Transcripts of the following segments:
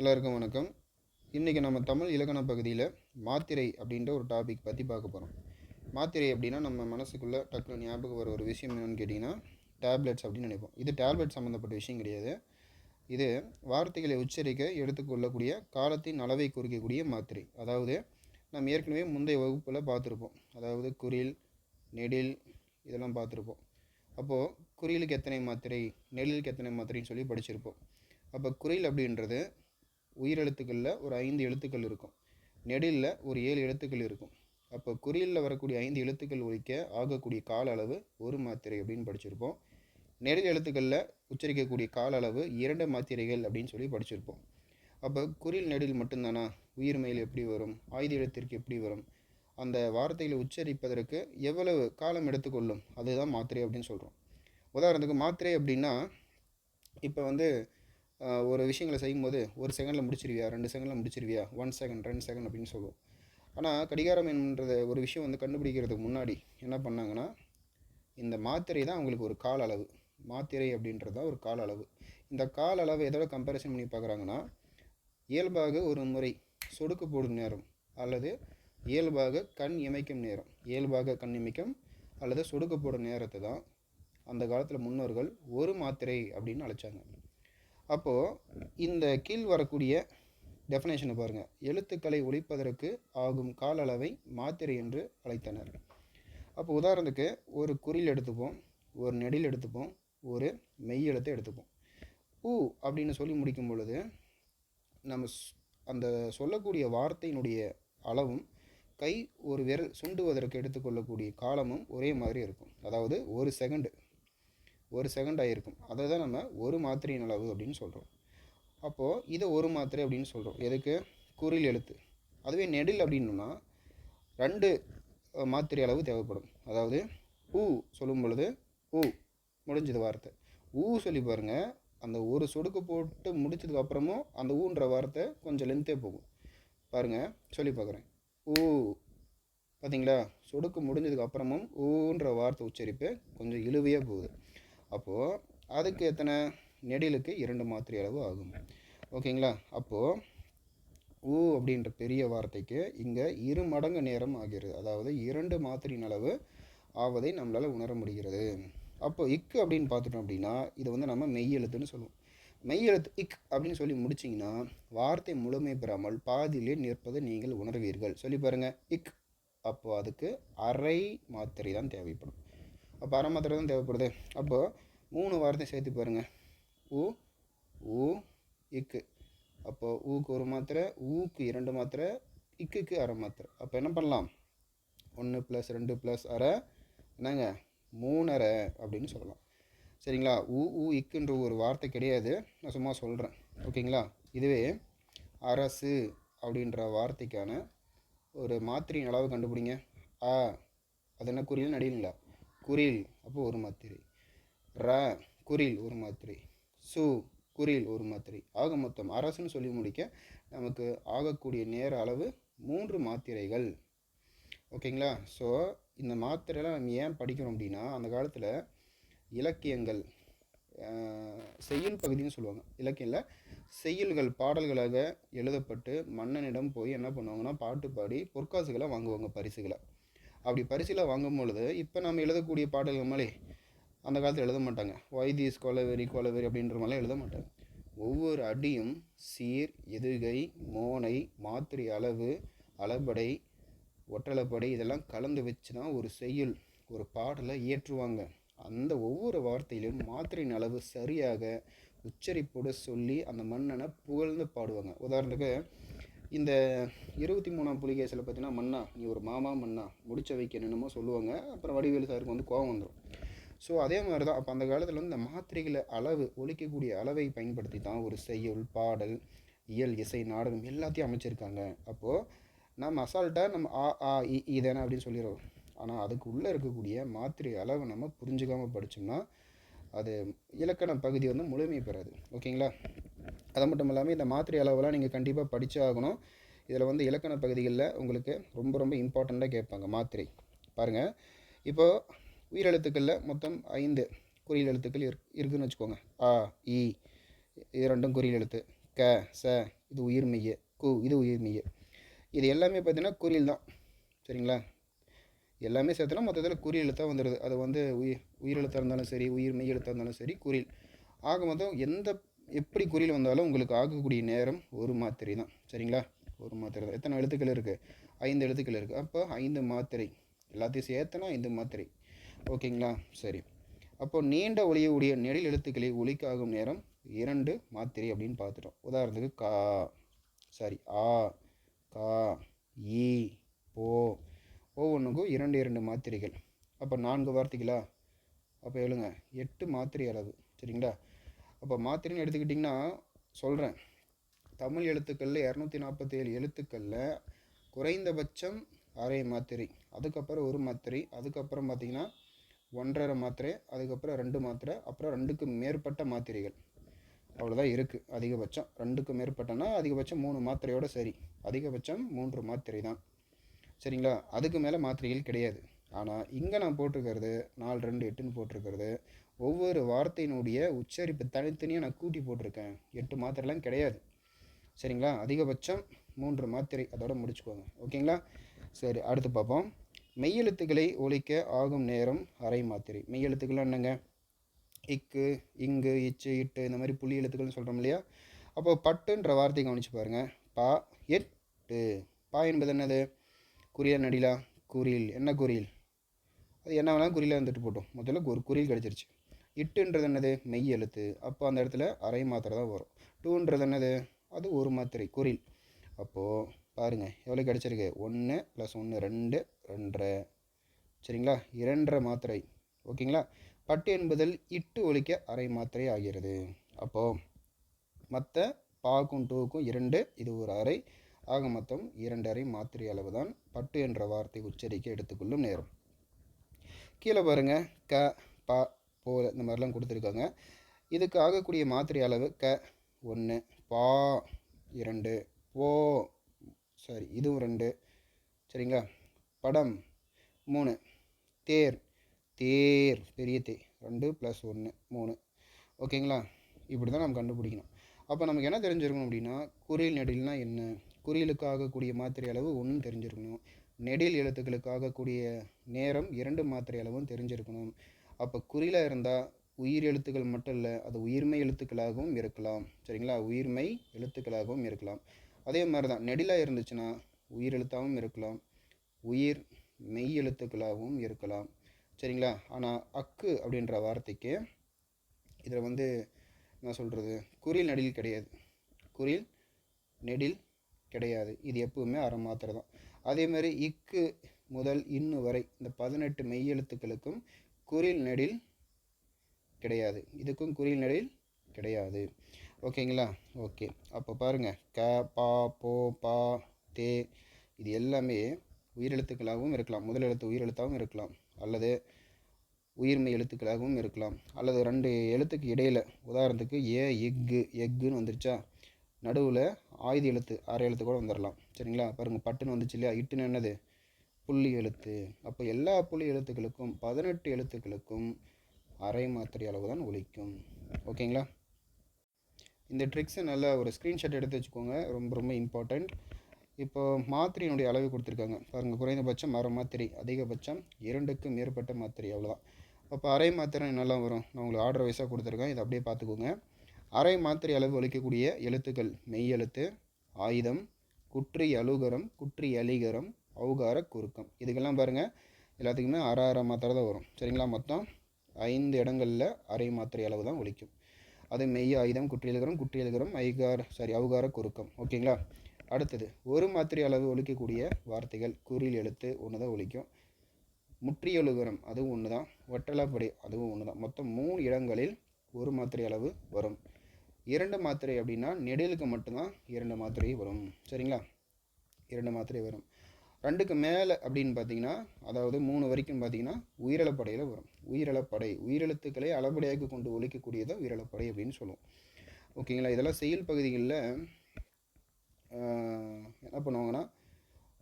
எல்லாருக்கும் வணக்கம். இன்றைக்கி நம்ம தமிழ் இலக்கண பகுதியில் மாத்திரை அப்படின்ற ஒரு டாபிக் பற்றி பார்க்க போகிறோம் மாத்திரை அப்படின்னா நம்ம மனசுக்குள்ளே டக்குனு ஞாபகம் வர ஒரு விஷயம் என்னென்னு கேட்டிங்கன்னா டேப்லெட்ஸ் அப்படின்னு நினைப்போம். இது டேப்லெட் சம்மந்தப்பட்ட விஷயம் கிடையாது. இது வார்த்தைகளை உச்சரிக்க எடுத்துக்கொள்ளக்கூடிய காலத்தின் அளவை குறிக்கக்கூடிய மாத்திரை. அதாவது நம்ம ஏற்கனவே முந்தைய வகுப்பில் பார்த்துருப்போம். அதாவது குறில் நெடில் இதெல்லாம் பார்த்துருப்போம். அப்போது குறிலுக்கு எத்தனை மாத்திரை நெல்லுக்கு எத்தனை மாத்திரைன்னு சொல்லி படிச்சிருப்போம். அப்போ குறில் அப்படின்றது உயிரெழுத்துக்களில் ஒரு ஐந்து எழுத்துக்கள் இருக்கும். நெடிலில் ஒரு ஏழு எழுத்துக்கள் இருக்கும். அப்போ குறியில் வரக்கூடிய ஐந்து எழுத்துக்கள் ஒழிக்க ஆகக்கூடிய கால அளவு ஒரு மாத்திரை அப்படின்னு படிச்சிருப்போம். நெடில் எழுத்துக்களில் உச்சரிக்கக்கூடிய கால அளவு இரண்டு மாத்திரைகள் அப்படின்னு சொல்லி படிச்சிருப்போம். அப்போ குறில் நெடில் மட்டும்தானா? உயிர்மையில் எப்படி வரும்? ஆயுத எழுத்திற்கு எப்படி வரும்? அந்த வார்த்தைகளை உச்சரிப்பதற்கு எவ்வளவு காலம் எடுத்துக்கொள்ளும்? அதுதான் மாத்திரை அப்படின்னு சொல்கிறோம் உதாரணத்துக்கு மாத்திரை அப்படின்னா இப்போ வந்து ஒரு விஷயங்களை செய்யும்போது ஒரு செகண்டில் முடிச்சிருவியா? ரெண்டு செகண்டில் முடிச்சிருவியா? ஒன் செகண்ட் ரெண்டு செகண்ட் அப்படின்னு சொல்லுவோம். ஆனால் கடிகாரம் என்கிற ஒரு விஷயம் வந்து கண்டுபிடிக்கிறதுக்கு முன்னாடி என்ன பண்ணாங்கன்னா இந்த மாத்திரை தான் அவங்களுக்கு ஒரு கால அளவு. மாத்திரை அப்படின்றது தான் ஒரு கால அளவு. இந்த கால அளவை எதோட கம்பேரிசன் பண்ணி பார்க்குறாங்கன்னா இயல்பாக ஒரு முறை சொடுக்கு போடும் நேரம் அல்லது இயல்பாக கண் இமைக்கும் நேரம். இயல்பாக கண் இமைக்கும் அல்லது சொடுக்கு போடும் நேரத்தை தான் அந்த காலத்தில் முன்னோர்கள் ஒரு மாத்திரை அப்படின்னு அழைச்சாங்க. அப்போது இந்த கீழ் வரக்கூடிய டெஃபினேஷனை பாருங்கள் எழுத்துக்களை ஒழிப்பதற்கு ஆகும் கால அளவை மாத்திரை என்று அழைத்தனர். அப்போ உதாரணத்துக்கு ஒரு குறில் எடுத்துப்போம் ஒரு நெடில் எடுத்துப்போம் ஒரு மெய் எழுத்தை எடுத்துப்போம். பூ அப்படின்னு சொல்லி முடிக்கும் பொழுது நம்ம ஸ்- அந்த சொல்லக்கூடிய வார்த்தையினுடைய அளவும் கை ஒரு விரல் சுண்டுவதற்கு எடுத்துக்கொள்ளக்கூடிய காலமும் ஒரே மாதிரி இருக்கும். அதாவது ஒரு செகண்டு ஒரு செகண்ட் ஆகிருக்கும் அதை தான் நம்ம ஒரு மாத்திரையின் அளவு அப்படின்னு சொல்கிறோம் அப்போது இதை ஒரு மாத்திரை அப்படின்னு சொல்கிறோம் எதுக்கு? குறில் எழுத்து. அதுவே நெடில் அப்படின்னா ரெண்டு மாத்திரை அளவு தேவைப்படும். அதாவது ஊ சொல்லும் பொழுது ஊ முடிஞ்சது வார்த்தை. ஊ சொல்லி பாருங்க அந்த ஒரு சொடுக்கு போட்டு முடிச்சதுக்கு அப்புறமும் அந்த ஊன்ற வார்த்தை கொஞ்சம் லென்த்தே போகும். பாருங்கள் சொல்லி பார்க்குறேன் ஊ பார்த்தீங்களா சொடுக்கு முடிஞ்சதுக்கு அப்புறமும் ஊன்ற வார்த்தை உச்சரிப்பு கொஞ்சம் இழுவையாக போகுது. அப்போது அதுக்கு எத்தனை? நெடிலுக்கு இரண்டு மாத்திரை அளவு ஆகும். ஓகேங்களா? அப்போது ஊ அப்படின்ற பெரிய வார்த்தைக்கு இங்கே இரு மடங்கு நேரம் ஆகிறது. அதாவது இரண்டு மாத்திரையின் அளவு ஆவதை நம்மளால் உணர முடிகிறது. அப்போ இக்கு அப்படின்னு பார்த்துட்டோம் அப்படின்னா இது வந்து நம்ம மெய் எழுத்துன்னு சொல்லுவோம். மெய் எழுத்து இக் அப்படின்னு சொல்லி முடிச்சிங்கன்னா வார்த்தை முழுமை பெறாமல் பாதியிலே நிற்பதை நீங்கள் உணர்வீர்கள். சொல்லி பாருங்கள் இக். அப்போது அதுக்கு அரை மாத்திரை தான் தேவைப்படும். அப்போ அரை மாத்திரை தான் தேவைப்படுது. அப்போது மூணு வாரத்தையும் சேர்த்து பாருங்கள் ஊ ஊ இக்கு. அப்போ ஊக்கு ஒரு மாத்திரை ஊக்கு இரண்டு மாத்திரை இக்குக்கு அரை மாத்திரை. அப்போ என்ன பண்ணலாம்? ஒன்று ப்ளஸ் ரெண்டு ப்ளஸ் அரை. என்னங்க? மூணரை அப்படின்னு சொல்லலாம். சரிங்களா? ஊ ஊ இக்குன்ற ஒரு வார்த்தை கிடையாது. நான் சும்மா சொல்கிறேன் ஓகேங்களா? இதுவே அரசு அப்படின்ற வார்த்தைக்கான ஒரு மாத்திரையின் அளவு கண்டுபிடிங்க. ஆ அது என்ன குறில் நடிங்களா குறில் அப்போ ஒரு மாத்திரை. ர குறில் ஒரு மாத்திரை. சு குறில் ஒரு மாத்திரை. ஆக மொத்தம் அரசுன்னு சொல்லி முடிக்க நமக்கு ஆகக்கூடிய நேர அளவு மூன்று மாத்திரைகள். ஓகேங்களா? ஸோ இந்த மாத்திரைலாம் நம்ம ஏன் படிக்கிறோம் அப்படின்னா அந்த காலத்தில் இலக்கியங்கள் செய்யுள் பகுதின்னு சொல்லுவாங்க. இலக்கியத்தில் செய்யுள்கள் பாடல்களாக எழுதப்பட்டு மன்னனிடம் போய் என்ன பண்ணுவாங்கன்னா பாட்டு பாடி பொற்காசுகளை வாங்குவாங்க பரிசுகளை. அப்படி பரிசில் வாங்கும் பொழுது இப்போ நம்ம எழுதக்கூடிய பாடல்கள் மாதிரி அந்த காலத்தில் எழுத மாட்டாங்க. வைதீஸ் கொலவெறி கொலவெறி அப்படின்ற மாதிரிலாம் எழுத மாட்டாங்க. ஒவ்வொரு அடியும் சீர் எதுகை மோனை மாத்திரை அளவு அளபடை ஒற்றளப்படை இதெல்லாம் கலந்து வச்சு தான் ஒரு செய்யுள் ஒரு பாடலை இயற்றுவாங்க. அந்த ஒவ்வொரு வார்த்தையிலும் மாத்திரையின் அளவு சரியாக உச்சரிப்போடு சொல்லி அந்த மன்னனை புகழ்ந்து பாடுவாங்க. உதாரணத்துக்கு இந்த இருபத்தி மூணாம் புலிகேசில் பார்த்தீங்கன்னா மன்னா நீ ஒரு மாமா மன்னா முடிச்ச வைக்க என்னென்னமோ சொல்லுவாங்க. அப்புறம் வடிவேலு சாருக்கு வந்து கோவம் வந்துடும் ஸோ அதே மாதிரி தான் அப்போ அந்த காலத்தில் வந்து இந்த மாத்திரைகளை அளவு ஒழிக்கக்கூடிய அளவை பயன்படுத்தி தான் ஒரு செய்யுள் பாடல் இயல் இசை நாடகம் எல்லாத்தையும் அமைச்சிருக்காங்க. அப்போது நம்ம அசால்ட்டாக நம்ம ஆ ஆ இ இதன அப்படின்னு சொல்லிடுறோம். ஆனால் அதுக்கு உள்ளே இருக்கக்கூடிய மாத்திரை அளவை நம்ம புரிஞ்சுக்காமல் படித்தோம்னா அது இலக்கண பகுதி வந்து முழுமை பெறாது. ஓகேங்களா? அது மட்டும் இல்லாமல் இந்த மாத்திரை அளவெல்லாம் நீங்கள் கண்டிப்பாக படிச்சே ஆகணும். இதில் வந்து இலக்கண பகுதிகளில் உங்களுக்கு ரொம்ப ரொம்ப இம்பார்ட்டண்ட்டாக கேட்பாங்க மாத்திரை. பாருங்கள் இப்போது உயிரெழுத்துக்களில் மொத்தம் ஐந்து குறியல் எழுத்துக்கள் இரு இருக்குதுன்னு வச்சுக்கோங்க. ஆ இ இது ரெண்டும் குறியல் எழுத்து. க ச இது உயிர்மெய்ய கு இது உயிர்மெய்ய. இது எல்லாமே பார்த்தீங்கன்னா குறியல் தான் சரிங்களா? எல்லாமே சேர்த்துனா மொத்தத்தில் குறி எழுத்தாக வந்துடுது அது வந்து உயிர் உயிரெழுத்தாக இருந்தாலும் சரி உயிர் மெய் எழுத்தாக இருந்தாலும் சரி குறில் ஆக மொத்தம் எந்த எப்படி குறியில் வந்தாலும் உங்களுக்கு ஆகக்கூடிய நேரம் ஒரு மாத்திரை தான் சரிங்களா? ஒரு மாத்திரை தான் எத்தனை எழுத்துக்கள் இருக்குது ஐந்து எழுத்துக்கள் இருக்குது அப்போ ஐந்து மாத்திரை. எல்லாத்தையும் சேர்த்தனா ஐந்து மாத்திரை. ஓகேங்களா? சரி. அப்போ நீண்ட ஒளியக்கூடிய நெடில் எழுத்துக்களை ஒலிக்காகும் நேரம் இரண்டு மாத்திரை அப்படின்னு பார்த்துட்டோம். உதாரணத்துக்கு கா. சாரி ஆ கா ஈ போ ஒவ்வொன்றுக்கும் இரண்டு இரண்டு மாத்திரைகள். அப்போ நான்கு வார்த்தைகளா? அப்போ எழுங்க. எட்டு மாத்திரை அளவு. சரிங்களா? அப்போ மாத்திரைன்னு எடுத்துக்கிட்டிங்கன்னா சொல்கிறேன் தமிழ் எழுத்துக்களில் இரநூத்தி நாற்பத்தேழு எழுத்துக்களில் குறைந்தபட்சம் அரை மாத்திரை. அதுக்கப்புறம் ஒரு மாத்திரை. அதுக்கப்புறம் பார்த்தீங்கன்னா ஒன்றரை மாத்திரை. அதுக்கப்புறம் ரெண்டு மாத்திரை. அப்புறம் ரெண்டுக்கு மேற்பட்ட மாத்திரைகள். அவ்வளோதான் இருக்குது அதிகபட்சம். ரெண்டுக்கு மேற்பட்டனா அதிகபட்சம் மூணு மாத்திரையோட சரி. அதிகபட்சம் மூன்று மாத்திரை தான் சரிங்களா? அதுக்கு மேலே மாத்திரைகள் கிடையாது. ஆனால் இங்கே நான் போட்டிருக்கிறது நாலு ரெண்டு எட்டுன்னு போட்டிருக்கிறது. ஒவ்வொரு வார்த்தையினுடைய உச்சரிப்பு தனித்தனியாக நான் கூட்டி போட்டிருக்கேன். எட்டு மாத்திரைலாம் கிடையாது. சரிங்களா? அதிகபட்சம் மூன்று மாத்திரை. அதோட முடிச்சுக்கோங்க. ஓகேங்களா? சரி அடுத்து பார்ப்போம். மெய்யெழுத்துக்களை ஒழிக்க ஆகும் நேரம் அரை மாத்திரை. மெய்யெழுத்துக்கள் என்னங்க? இக்கு இங்கு இச்சு இட்டு இந்த மாதிரி புள்ளி எழுத்துக்கள்னு சொல்கிறோம் இல்லையா? அப்போ பட்டுன்ற வார்த்தை கவனிச்சு பாருங்கள் பா எட்டு. பா என்பது என்னது? குறியல் நடிலா? குறியில். என்ன குறியில்? அது என்ன வேணாலும் குறியில் வந்துட்டு போட்டோம். முதல்ல ஒரு குறில் கிடச்சிருச்சு. இட்டுன்றது என்னது? மெய் எழுத்து. அப்போ அந்த இடத்துல அரை மாத்திரை தான் வரும். டூன்றது என்னது? அது ஒரு மாத்திரை குறில் அப்போது பாருங்கள் எவ்வளோ கிடச்சிருக்கு? ஒன்று ப்ளஸ் ஒன்று ரெண்டு ரெண்டரை. சரிங்களா? இரண்டரை மாத்திரை. ஓகேங்களா? பட்டு என்பதில் இட்டு ஒழிக்க அரை மாத்திரை ஆகிறது. அப்போது மற்ற பாக்கும் டூக்கும் இரண்டு இது ஒரு அரை. ஆக மொத்தம் இரண்டரை மாத்திரை அளவு தான் பட்டு என்ற வார்த்தை உச்சரிக்க எடுத்துக்கொள்ளும் நேரம். கீழே பாருங்கள் க ப போ இந்த மாதிரிலாம் கொடுத்துருக்காங்க. இதுக்கு ஆகக்கூடிய மாத்திரை அளவு க ஒன்று பா இரண்டு போ சாரி இதுவும் ரெண்டு. சரிங்களா? படம் மூணு. தேர் தேர் பெரிய தே ரெண்டு ப்ளஸ் ஒன்று மூணு. ஓகேங்களா? இப்படி தான் நம்ம கண்டுபிடிக்கணும். அப்போ நமக்கு என்ன தெரிஞ்சிருக்கணும் அப்படின்னா குறியல் நெடில்னா என்ன? குறியலுக்கு ஆகக்கூடிய மாத்திரை அளவு ஒன்றும் தெரிஞ்சிருக்கணும். நெடில் எழுத்துக்களுக்கு ஆகக்கூடிய நேரம் இரண்டு மாத்திரை அளவும் தெரிஞ்சிருக்கணும். அப்போ குறியில் இருந்தால் உயிர் எழுத்துக்கள் மட்டும் இல்லை அது உயிர்மை எழுத்துக்களாகவும் இருக்கலாம். சரிங்களா? உயிர்மை எழுத்துக்களாகவும் இருக்கலாம். அதே மாதிரி தான் நெடிலாக இருந்துச்சுன்னா உயிர் எழுத்தாகவும் இருக்கலாம். உயிர் மெய் எழுத்துக்களாகவும் இருக்கலாம். சரிங்களா? ஆனால் அக்கு அப்படின்ற வார்த்தைக்கு இதில் வந்து என்ன சொல்கிறது குறில் நெடில் கிடையாது. குறில் நெடில் கிடையாது. இது எப்பவுமே அரை மாத்திரை தான் அதேமாதிரி இக்கு முதல் இன்னு வரை இந்த பதினெட்டு மெய் எழுத்துக்களுக்கும் குறில் நெடில் கிடையாது. இதுக்கும் குறில் நெடில் கிடையாது. ஓகேங்களா? ஓகே. அப்போ பாருங்கள் க பா போ பா தே இது எல்லாமே உயிரெழுத்துக்களாகவும் இருக்கலாம். முதல் எழுத்து உயிரெழுத்தாகவும் இருக்கலாம். அல்லது உயிர்மை எழுத்துக்களாகவும் இருக்கலாம். அல்லது ரெண்டு எழுத்துக்கு இடையில் உதாரணத்துக்கு ஏ எக்கு எக்குன்னு வந்துருச்சா? நடுவில் ஆயுத எழுத்து அரை எழுத்து கூட வந்துடலாம் சரிங்களா? பாருங்கள் பட்டுன்னு வந்துச்சு இல்லையா? இட்டுன்னு என்னது? புள்ளி எழுத்து. அப்போ எல்லா புள்ளி எழுத்துக்களுக்கும் பதினெட்டு எழுத்துக்களுக்கும் அரை மாத்திரை அளவு தான் ஒழிக்கும் ஓகேங்களா? இந்த ட்ரிக்ஸை நல்லா ஒரு ஸ்க்ரீன்ஷாட் எடுத்து வச்சுக்கோங்க. ரொம்ப ரொம்ப இம்பார்ட்டண்ட் இப்போ மாத்திரையினுடைய அளவு கொடுத்துருக்காங்க. பாருங்கள் குறைந்தபட்சம் அரை மாத்திரை அதிகபட்சம் இரண்டுக்கு மேற்பட்ட மாத்திரை அவ்வளோதான் அப்போ அரை மாத்திரை நல்லா வரும். நான் உங்களுக்கு ஆர்டர் வைஸாக கொடுத்துருக்கேன். இதை அப்படியே பார்த்துக்கோங்க. அரை மாத்திரை அளவு ஒழிக்கக்கூடிய எழுத்துக்கள் மெய்யெழுத்து ஆயுதம் குற்றி அலுகரம் குற்றி அலிகரம் அவுகார குறுக்கம். இதுக்கெல்லாம் பாருங்கள் எல்லாத்துக்குமே அரை அரை மாத்திரை தான் வரும். சரிங்களா? மொத்தம் ஐந்து இடங்களில் அரை மாத்திரை அளவு தான் ஒழிக்கும். அது மெய் ஆயுதம் குற்றியலுகரம் குற்றியலுகரம் ஐகார சாரி அவுகார குறுக்கம். ஓகேங்களா? அடுத்தது ஒரு மாத்திரை அளவு ஒழிக்கக்கூடிய வார்த்தைகள் குறில் எழுத்து ஒன்று தான் ஒழிக்கும். முற்றியலுகரம் அதுவும் ஒன்று தான் ஒட்டலாப்படை அதுவும் ஒன்று தான் மொத்தம் மூணு இடங்களில் ஒரு மாத்திரை அளவு வரும். இரண்டு மாத்திரை அப்படின்னா நெடிலுக்கு மட்டும்தான் இரண்டு மாத்திரை வரும். சரிங்களா? இரண்டு மாத்திரை வரும். ரெண்டுக்கு மேலே அப்படின்னு பார்த்தீங்கன்னா அதாவது மூணு வரைக்கும் பார்த்தீங்கன்னா உயிரிழப்படையில் வரும். உயிரிழப்படை உயிரெழுத்துக்களை அளபடியாக கொண்டு ஒழிக்கக்கூடியதை உயிரிழப்படை அப்படின்னு சொல்லுவோம். ஓகேங்களா? இதெல்லாம் செயல் பகுதிகளில் என்ன பண்ணுவாங்கன்னா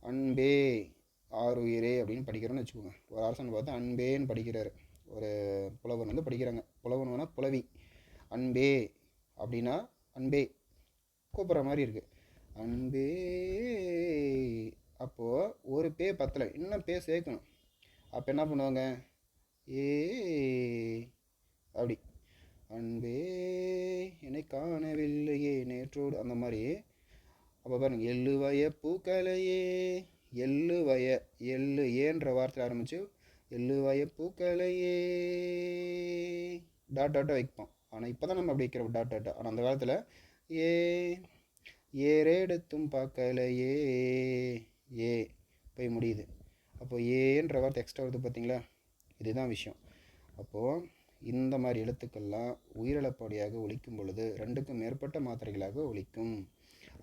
அன்பே ஆறுயிரே அப்படின்னு படிக்கிறோன்னு வச்சுக்கோங்க. ஒரு அரசன் பார்த்து அன்பேன்னு படிக்கிறாரு. ஒரு புலவன் வந்து படிக்கிறாங்க. புலவன் வேணால் புலவி. அன்பே அப்படின்னா அன்பே. கூப்பிட்ற மாதிரி இருக்குது அன்பே. அப்போது ஒரு பே பத்தலை. இன்னும் பே சேர்க்கணும். அப்போ என்ன பண்ணுவாங்க? ஏ. அப்படி. அன்பே. என்னை காணவில்லையே நேற்றோடு. அந்த மாதிரி. அப்போ பாருங்க எள்ளு வய பூக்களையே எள்ளு வய எள்ளு ஏன்ற வார்த்தை ஆரம்பிச்சு எள்ளு வய பூக்களையே டாட் டாட்டாக வைப்போம். ஆனால் இப்போ தான் நம்ம அப்படி வைக்கிறோம் டாட் டாட்டா ஆனால் அந்த காலத்தில் ஏ ஏறெடுத்தும் பார்க்கலையே ஏ போய் முடியுது. அப்போ ஏன்ற வார்த்தை எக்ஸ்ட்ரா வருது பார்த்தீங்களா இதுதான் விஷயம். அப்போது இந்த மாதிரி எழுத்துக்கள்லாம் உயிரிழப்படியாக ஒழிக்கும் பொழுது ரெண்டுக்கும் மேற்பட்ட மாத்திரைகளாக ஒழிக்கும்.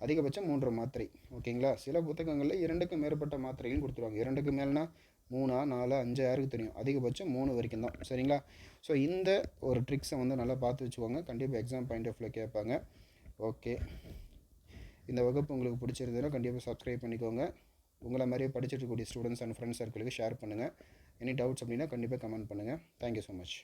அதிகபட்சம் மூன்று மாத்திரை ஓகேங்களா? சில புத்தகங்களில் இரண்டுக்கும் மேற்பட்ட மாத்திரையும் கொடுத்துருவாங்க. இரண்டுக்கு மேல்னா மூணா நாலு அஞ்சு யாருக்கு தெரியும். அதிகபட்சம் மூணு வரைக்கும் தான் சரிங்களா? ஸோ இந்த ஒரு ட்ரிக்ஸை வந்து நல்லா பார்த்து வச்சுக்கோங்க. கண்டிப்பாக எக்ஸாம் பாயிண்ட் ஆஃப் வியூவில் கேட்பாங்க. ஓகே இந்த வகுப்பு உங்களுக்கு பிடிச்சிருந்ததுன்னா கண்டிப்பாக சப்ஸ்கிரைப் பண்ணிக்கோங்க. உங்களை மாதிரியே படிச்சுட்டு இருக்கக்கூடிய ஸ்டூடெண்ட்ஸ் அண்ட் ஃப்ரெண்ட்ஸ் சர்க்கிளுக்கு ஷேர் பண்ணுங்கள் எனி டவுட்ஸ் அப்படின்னா கண்டிப்பாக கமெண்ட் பண்ணுங்கள் தேங்க்யூ ஸோ மச்